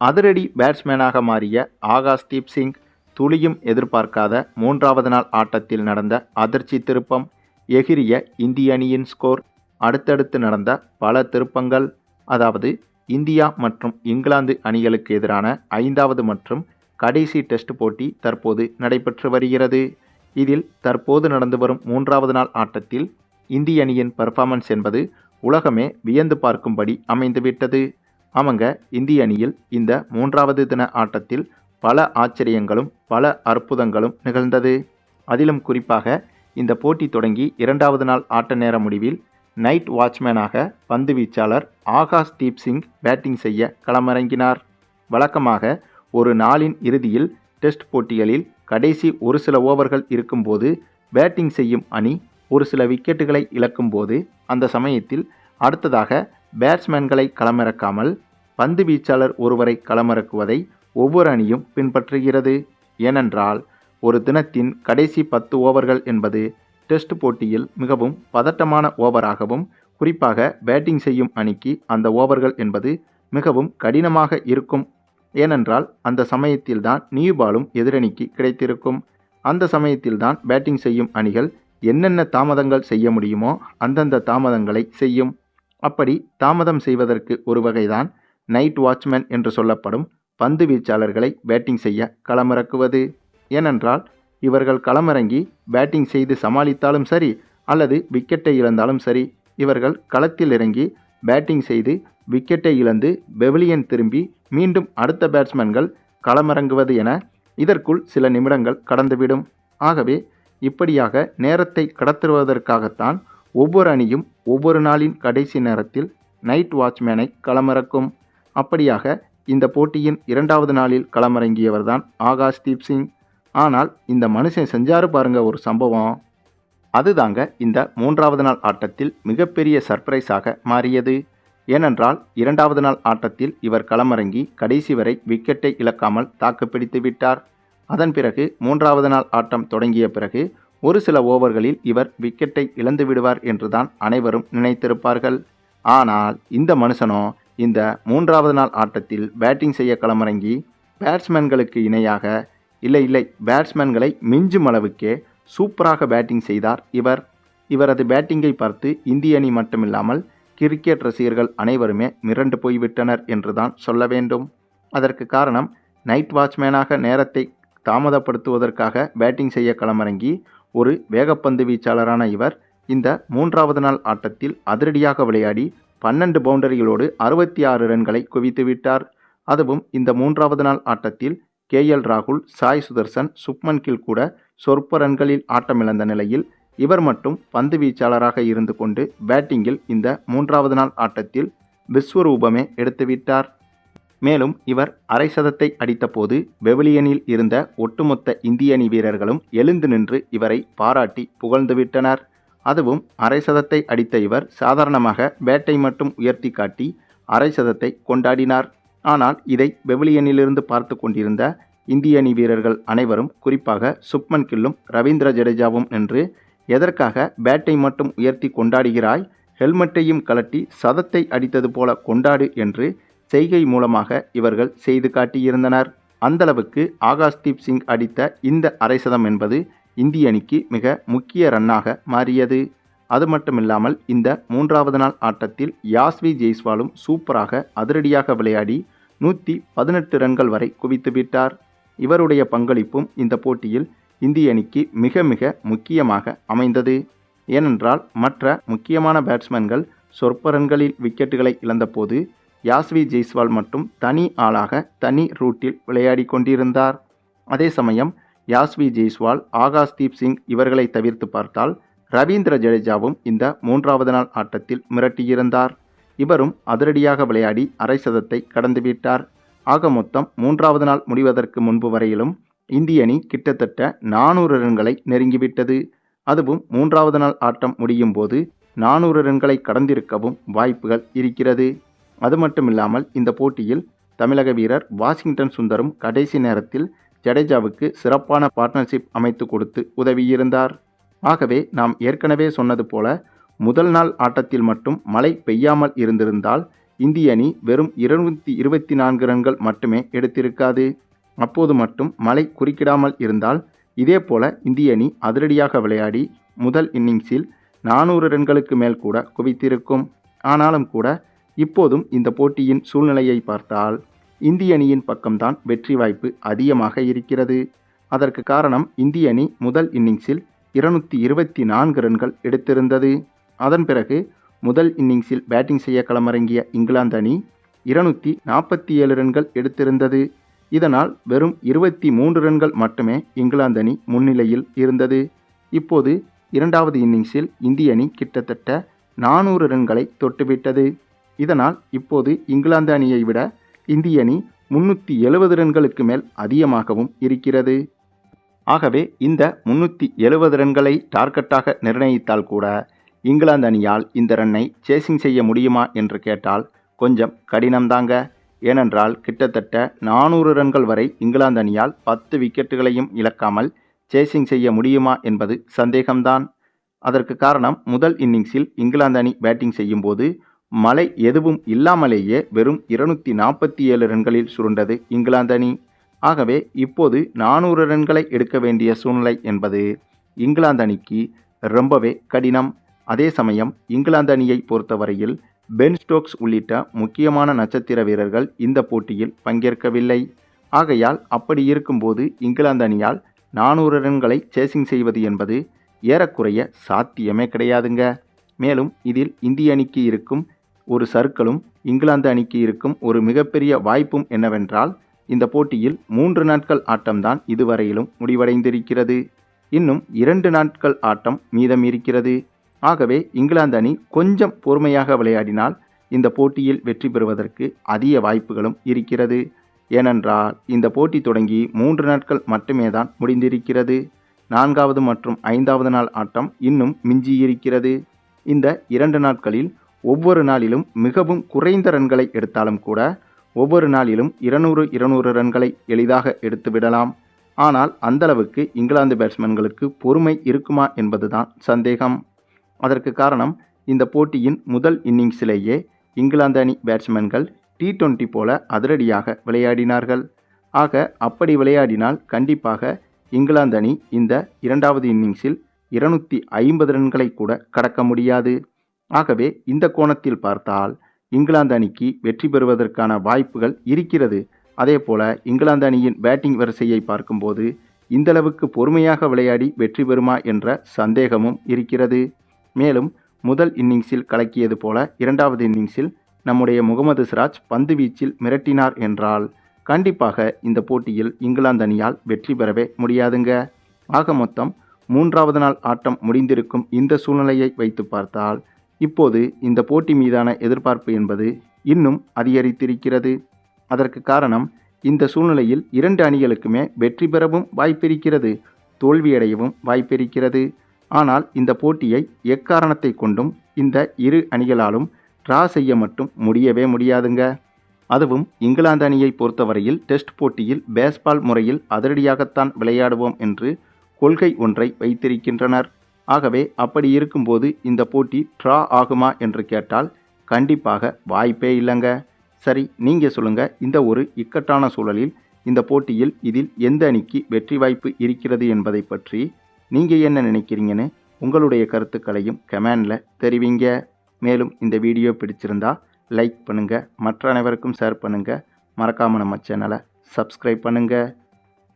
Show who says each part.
Speaker 1: அதிரடி பேட்ஸ்மேனாக மாறிய ஆகாஷ்தீப் சிங் துளியும் எதிர்பார்க்காத மூன்றாவது நாள் ஆட்டத்தில் நடந்த அதிர்ச்சி திருப்பம் எகிரிய இந்திய அணியின் ஸ்கோர் அடுத்தடுத்து நடந்த பல திருப்பங்கள் அதாவது இந்தியா மற்றும் இங்கிலாந்து அணிகளுக்கு எதிரான ஐந்தாவது மற்றும் கடைசி டெஸ்ட் போட்டி தற்போது நடைபெற்று வருகிறது. இதில் தற்போது நடந்து வரும் மூன்றாவது நாள் ஆட்டத்தில் இந்திய அணியின் பெர்ஃபார்மன்ஸ் என்பது உலகமே வியந்து பார்க்கும்படி அமைந்துவிட்டது. ஆமாங்க இந்திய அணியில் இந்த மூன்றாவது தின ஆட்டத்தில் பல ஆச்சரியங்களும் பல அற்புதங்களும் நிகழ்ந்தது. அதிலும் குறிப்பாக இந்த போட்டி தொடங்கி இரண்டாவது நாள் ஆட்ட நேர முடிவில் நைட் வாட்ச்மேனாக பந்து வீச்சாளர் ஆகாஷ் தீப் சிங் பேட்டிங் செய்ய களமிறங்கினார். வழக்கமாக ஒரு நாளின் இறுதியில் டெஸ்ட் போட்டிகளில் கடைசி ஒரு சில ஓவர்கள் இருக்கும்போது பேட்டிங் செய்யும் அணி ஒரு சில விக்கெட்டுகளை இழக்கும்போது அந்த சமயத்தில் அடுத்ததாக பேட்ஸ்மேன்களை களமிறக்காமல் பந்து வீச்சாளர் ஒருவரை களமிறக்குவதை ஒவ்வொரு அணியும் பின்பற்றுகிறது. ஏனென்றால் ஒரு தினத்தின் கடைசி பத்து ஓவர்கள் என்பது டெஸ்ட் போட்டியில் மிகவும் பதட்டமான ஓவராகவும் குறிப்பாக பேட்டிங் செய்யும் அணிக்கு அந்த ஓவர்கள் என்பது மிகவும் கடினமாக இருக்கும். ஏனென்றால் அந்த சமயத்தில்தான் நியூ பாலும் எதிரணிக்கு கிடைத்திருக்கும். அந்த சமயத்தில்தான் பேட்டிங் செய்யும் அணிகள் என்னென்ன தாமதங்கள் செய்ய முடியுமோ அந்தந்த தாமதங்களை செய்யும். அப்படி தாமதம் செய்வதற்கு ஒரு வகைதான் நைட் வாட்ச்மேன் என்று சொல்லப்படும் பந்து வீச்சாளர்களை பேட்டிங் செய்ய களமிறக்குவது. ஏனென்றால் இவர்கள் களமிறங்கி பேட்டிங் செய்து சமாளித்தாலும் சரி அல்லது விக்கெட்டை இழந்தாலும் சரி இவர்கள் களத்தில் இறங்கி பேட்டிங் செய்து விக்கெட்டை இழந்து பெவிலியன் திரும்பி மீண்டும் அடுத்த பேட்ஸ்மேன்கள் களமிறங்குவது என இதற்குள் சில நிமிடங்கள் கடந்துவிடும். ஆகவே இப்படியாக நேரத்தை கடத்துவதற்காகத்தான் ஒவ்வொரு அணியும் ஒவ்வொரு நாளின் கடைசி நேரத்தில் நைட் வாட்ச்மேனை களமிறக்கும். அப்படியாக இந்த போட்டியின் இரண்டாவது நாளில் களமிறங்கியவர்தான் ஆகாஷ் தீப் சிங். ஆனால் இந்த மனுஷன் செஞ்சாரு பாருங்க ஒரு சம்பவம். அதுதாங்க இந்த மூன்றாவது நாள் ஆட்டத்தில் மிகப்பெரிய சர்ப்ரைஸாக மாறியது. ஏனென்றால் இரண்டாவது நாள் ஆட்டத்தில் இவர் களமிறங்கி கடைசி வரை விக்கெட்டை இழக்காமல் தாக்குப்பிடித்து விட்டார். அதன் பிறகு மூன்றாவது நாள் ஆட்டம் தொடங்கிய பிறகு ஒரு சில ஓவர்களில் இவர் விக்கெட்டை இழந்து விடுவார் என்றுதான் அனைவரும் நினைத்திருப்பார்கள். ஆனால் இந்த மனுஷனோ இந்த மூன்றாவது நாள் ஆட்டத்தில் பேட்டிங் செய்ய களமிறங்கி பேட்ஸ்மேன்களுக்கு இணையாக இல்லை இல்லை பேட்ஸ்மேன்களை மிஞ்சும் அளவுக்கே சூப்பராக பேட்டிங் செய்தார் இவர். இவரது பேட்டிங்கை பார்த்து இந்திய அணி மட்டுமில்லாமல் கிரிக்கெட் ரசிகர்கள் அனைவருமே மிரண்டு போய்விட்டனர் என்றுதான் சொல்ல வேண்டும். அதற்கு காரணம் நைட் வாட்ச்மேனாக நேரத்தை தாமதப்படுத்துவதற்காக பேட்டிங் செய்ய களமிறங்கி ஒரு வேகப்பந்து வீச்சாளரான இவர் இந்த மூன்றாவது நாள் ஆட்டத்தில் அதிரடியாக விளையாடி பன்னெண்டு பவுண்டரிகளோடு அறுபத்தி ஆறு ரன்களை குவித்து விட்டார். அதுவும் இந்த மூன்றாவது நாள் ஆட்டத்தில் கே. எல். ராகுல் சாய் சுதர்சன் சுப்மன் கில் கூட சொற்ப ரன்களில் ஆட்டமிழந்த நிலையில் இவர் மட்டும் பந்து வீச்சாளராக இருந்து கொண்டு பேட்டிங்கில் இந்த மூன்றாவது நாள் ஆட்டத்தில் விஸ்வரூபமே எடுத்துவிட்டார் மேலும் இவர் அரை சதத்தை அடித்தபோது பெவிலியனில் இருந்த ஒட்டுமொத்த இந்திய அணி வீரர்களும் எழுந்து நின்று இவரை பாராட்டி புகழ்ந்துவிட்டனர் அதுவும் அரை சதத்தை அடித்த இவர் சாதாரணமாக பேட்டை மட்டும் உயர்த்தி காட்டி அரை சதத்தை கொண்டாடினார். ஆனால் இதை பெவிலியனிலிருந்து பார்த்து கொண்டிருந்த இந்திய அணி வீரர்கள் அனைவரும் குறிப்பாக சுப்மன் கில்லும் ரவீந்திர ஜடேஜாவும் நின்று எதற்காக பேட்டை மட்டும் உயர்த்தி கொண்டாடுகிறாய்? ஹெல்மெட்டையும் கலட்டி சதத்தை அடித்தது போல கொண்டாடு என்று செய்கை மூலமாக இவர்கள் செய்து காட்டியிருந்தனர். அந்தளவுக்கு ஆகாஷ்தீப் சிங் அடித்த இந்த அரை சதம் என்பது இந்திய அணிக்கு மிக முக்கிய ரன்னாக மாறியது. அது மட்டுமில்லாமல் இந்த மூன்றாவது நாள் ஆட்டத்தில் யாஸ்வி ஜெய்ஸ்வாலும் சூப்பராக அதிரடியாக விளையாடி நூற்றி பதினெட்டு ரன்கள் வரை குவித்துவிட்டார் இவருடைய பங்களிப்பும் இந்த போட்டியில் இந்திய அணிக்கு மிக மிக முக்கியமாக அமைந்தது. ஏனென்றால் மற்ற முக்கியமான பேட்ஸ்மேன்கள் சொற்ப ரன்களில் விக்கெட்டுகளை இழந்தபோது யாஸ்வி ஜெய்ஸ்வால் மட்டும் தனி ஆளாக தனி ரூட்டில் விளையாடி கொண்டிருந்தார். அதே சமயம் யாஸ்வி ஜெய்ஸ்வால் ஆகாஷ்தீப் சிங் இவர்களை தவிர்த்து பார்த்தால் ரவீந்திர ஜடேஜாவும் இந்த மூன்றாவது நாள் ஆட்டத்தில் மிரட்டியிருந்தார். இவரும் அதிரடியாக விளையாடி அரை சதத்தை கடந்துவிட்டார் ஆக மொத்தம் மூன்றாவது நாள் முடிவதற்கு முன்பு வரையிலும் இந்திய அணி கிட்டத்தட்ட நானூறு ரன்களை நெருங்கிவிட்டது. அதுவும் மூன்றாவது நாள் ஆட்டம் முடியும் போது நானூறு ரன்களை கடந்திருக்கவும் வாய்ப்புகள் இருக்கிறது. அது மட்டுமில்லாமல் இந்த போட்டியில் தமிழக வீரர் வாஷிங்டன் சுந்தரும் கடைசி நேரத்தில் ஜடேஜாவுக்கு சிறப்பான பார்ட்னர்ஷிப் அமைத்து கொடுத்து உதவியிருந்தார். ஆகவே நாம் ஏற்கனவே சொன்னது போல முதல் நாள் ஆட்டத்தில் மட்டும் மழை பெய்யாமல் இருந்திருந்தால் இந்திய அணி வெறும் இருநூத்தி இருபத்தி நான்கு ரன்கள் மட்டுமே எடுத்திருக்காது. அப்போது மட்டும் மழை குறுக்கிடாமல் இருந்தால் இதேபோல இந்திய அணி அதிரடியாக விளையாடி முதல் இன்னிங்ஸில் நானூறு ரன்களுக்கு மேல் கூட குவித்திருக்கும். ஆனாலும் கூட இப்போதும் இந்த போட்டியின் சூழ்நிலையை பார்த்தால் இந்திய அணியின் பக்கம்தான் வெற்றி வாய்ப்பு அதிகமாக இருக்கிறது. அதற்கு காரணம் இந்திய அணி முதல் இன்னிங்ஸில் இருநூற்றி இருபத்தி நான்கு ரன்கள் எடுத்திருந்தது. அதன் பிறகு முதல் இன்னிங்ஸில் பேட்டிங் செய்ய களமிறங்கிய இங்கிலாந்து அணி இருநூற்றி நாற்பத்தி ஏழு ரன்கள் எடுத்திருந்தது. இதனால் வெறும் இருபத்தி மூன்று ரன்கள் மட்டுமே இங்கிலாந்து அணி முன்னிலையில் இருந்தது. இப்போது இரண்டாவது இன்னிங்ஸில் இந்திய அணி கிட்டத்தட்ட நானூறு ரன்களை தொட்டுவிட்டது. இதனால் இப்போது இங்கிலாந்து அணியை விட இந்திய அணி முன்னூற்றி எழுபது ரன்களுக்கு மேல் அதிகமாகவும் இருக்கிறது. ஆகவே இந்த முன்னூற்றி எழுபது ரன்களை டார்கெட்டாக நிர்ணயித்தால் கூட இங்கிலாந்து அணியால் இந்த ரன்னை சேசிங் செய்ய முடியுமா என்று கேட்டால் கொஞ்சம் கடினம்தாங்க. ஏனென்றால் கிட்டத்தட்ட நானூறு ரன்கள் வரை இங்கிலாந்து அணியால் பத்து விக்கெட்டுகளையும் இழக்காமல் சேசிங் செய்ய முடியுமா என்பது சந்தேகம்தான். அதற்கு காரணம் முதல் இன்னிங்ஸில் இங்கிலாந்து அணி பேட்டிங் செய்யும்போது மழை எதுவும் இல்லாமலேயே வெறும் இருநூத்தி நாற்பத்தி ஏழு ரன்களில் சுருண்டது இங்கிலாந்து அணி. ஆகவே இப்போது நானூறு ரன்களை எடுக்க வேண்டிய சூழ்நிலை என்பது இங்கிலாந்து அணிக்கு ரொம்பவே கடினம். அதே சமயம் இங்கிலாந்து அணியை பொறுத்தவரையில் பென் ஸ்டோக்ஸ் உள்ளிட்ட முக்கியமான நட்சத்திர வீரர்கள் இந்த போட்டியில் பங்கேற்கவில்லை. ஆகையால் அப்படி இருக்கும்போது இங்கிலாந்து அணியால் நானூறு ரன்களை சேசிங் செய்வது என்பது ஏறக்குறைய சாத்தியமே கிடையாதுங்க. மேலும் இதில் இந்திய அணிக்கு இருக்கும் ஒரு சர்க்கிளும் இங்கிலாந்து அணிக்கு இருக்கும் ஒரு மிகப்பெரிய வாய்ப்பும் என்னவென்றால் இந்த போட்டியில் மூன்று நாட்கள் ஆட்டம்தான் இதுவரையிலும் முடிவடைந்திருக்கிறது. இன்னும் இரண்டு நாட்கள் ஆட்டம் மீதம் இருக்கிறது. ஆகவே இங்கிலாந்து அணி கொஞ்சம் பொறுமையாக விளையாடினால் இந்த போட்டியில் வெற்றி பெறுவதற்கு அதிக வாய்ப்புகளும் இருக்கிறது. ஏனென்றால் இந்த போட்டி தொடங்கி மூன்று நாட்கள் மட்டுமே தான் முடிந்திருக்கிறது. நான்காவது மற்றும் ஐந்தாவது நாள் ஆட்டம் இன்னும் மிஞ்சியிருக்கிறது. இந்த இரண்டு நாட்களில் ஒவ்வொரு நாளிலும் மிகவும் குறைந்த ரன்களை எடுத்தாலும் கூட ஒவ்வொரு நாளிலும் இருநூறு இருநூறு ரன்களை எளிதாக எடுத்து விடலாம். ஆனால் அந்தளவுக்கு இங்கிலாந்து பேட்ஸ்மேன்களுக்கு பொறுமை இருக்குமா என்பதுதான் சந்தேகம். அதற்கு காரணம் இந்த போட்டியின் முதல் இன்னிங்ஸிலேயே இங்கிலாந்து அணி பேட்ஸ்மேன்கள் டி டுவெண்ட்டி போல அதிரடியாக விளையாடினார்கள். ஆக அப்படி விளையாடினால் கண்டிப்பாக இங்கிலாந்து அணி இந்த இரண்டாவது இன்னிங்ஸில் இருநூற்றி ஐம்பது ரன்களை கூட கடக்க முடியாது. ஆகவே இந்த கோணத்தில் பார்த்தால் இங்கிலாந்து அணிக்கு வெற்றி பெறுவதற்கான வாய்ப்புகள் இருக்கிறது. அதே போல இங்கிலாந்து அணியின் பேட்டிங் வரிசையை பார்க்கும்போது இந்தளவுக்கு பொறுமையாக விளையாடி வெற்றி பெறுமா என்ற சந்தேகமும் இருக்கிறது. மேலும் முதல் இன்னிங்ஸில் கலக்கியது போல இரண்டாவது இன்னிங்ஸில் நம்முடைய முகமது சிராஜ் பந்து வீச்சில் மிரட்டினார் என்றால் கண்டிப்பாக இந்த போட்டியில் இங்கிலாந்து அணியால் வெற்றி பெறவே முடியாதுங்க. ஆக மொத்தம் மூன்றாவது நாள் ஆட்டம் முடிந்திருக்கும் இந்த சூழ்நிலையை வைத்து பார்த்தால் இப்போது இந்த போட்டி மீதான எதிர்பார்ப்பு என்பது இன்னும் அதிகரித்திருக்கிறது. அதற்கு காரணம் இந்த சூழ்நிலையில் இரண்டு அணிகளுக்குமே வெற்றி பெறவும் வாய்ப்பிருக்கிறது தோல்வியடையவும் வாய்ப்பிருக்கிறது. ஆனால் இந்த போட்டியை எக்காரணத்தை கொண்டும் இந்த இரு அணிகளாலும் டிரா செய்ய மட்டும் முடியவே முடியாதுங்க. அதுவும் இங்கிலாந்து அணியை பொறுத்தவரையில் டெஸ்ட் போட்டியில் பேஸ்பால் முறையில் அதிரடியாகத்தான் விளையாடுவோம் என்று கொள்கை ஒன்றை வைத்திருக்கின்றனர். ஆகவே அப்படி இருக்கும்போது இந்த போட்டி ட்ரா ஆகுமா என்று கேட்டால் கண்டிப்பாக வாய்ப்பே இல்லைங்க. சரி நீங்கள் சொல்லுங்கள் இந்த ஒரு இக்கட்டான சூழலில் இந்த போட்டியில் இதில் எந்த அணிக்கு வெற்றி வாய்ப்பு இருக்கிறது என்பதை பற்றி நீங்கள் என்ன நினைக்கிறீங்கன்னு உங்களுடைய கருத்துக்களையும் கமெண்டில் தெரிவிங்க. மேலும் இந்த வீடியோ பிடிச்சிருந்தா லைக் பண்ணுங்கள் மற்ற அனைவருக்கும் ஷேர் பண்ணுங்கள் மறக்காமல் நம்ம சேனலை சப்ஸ்கிரைப் பண்ணுங்கள்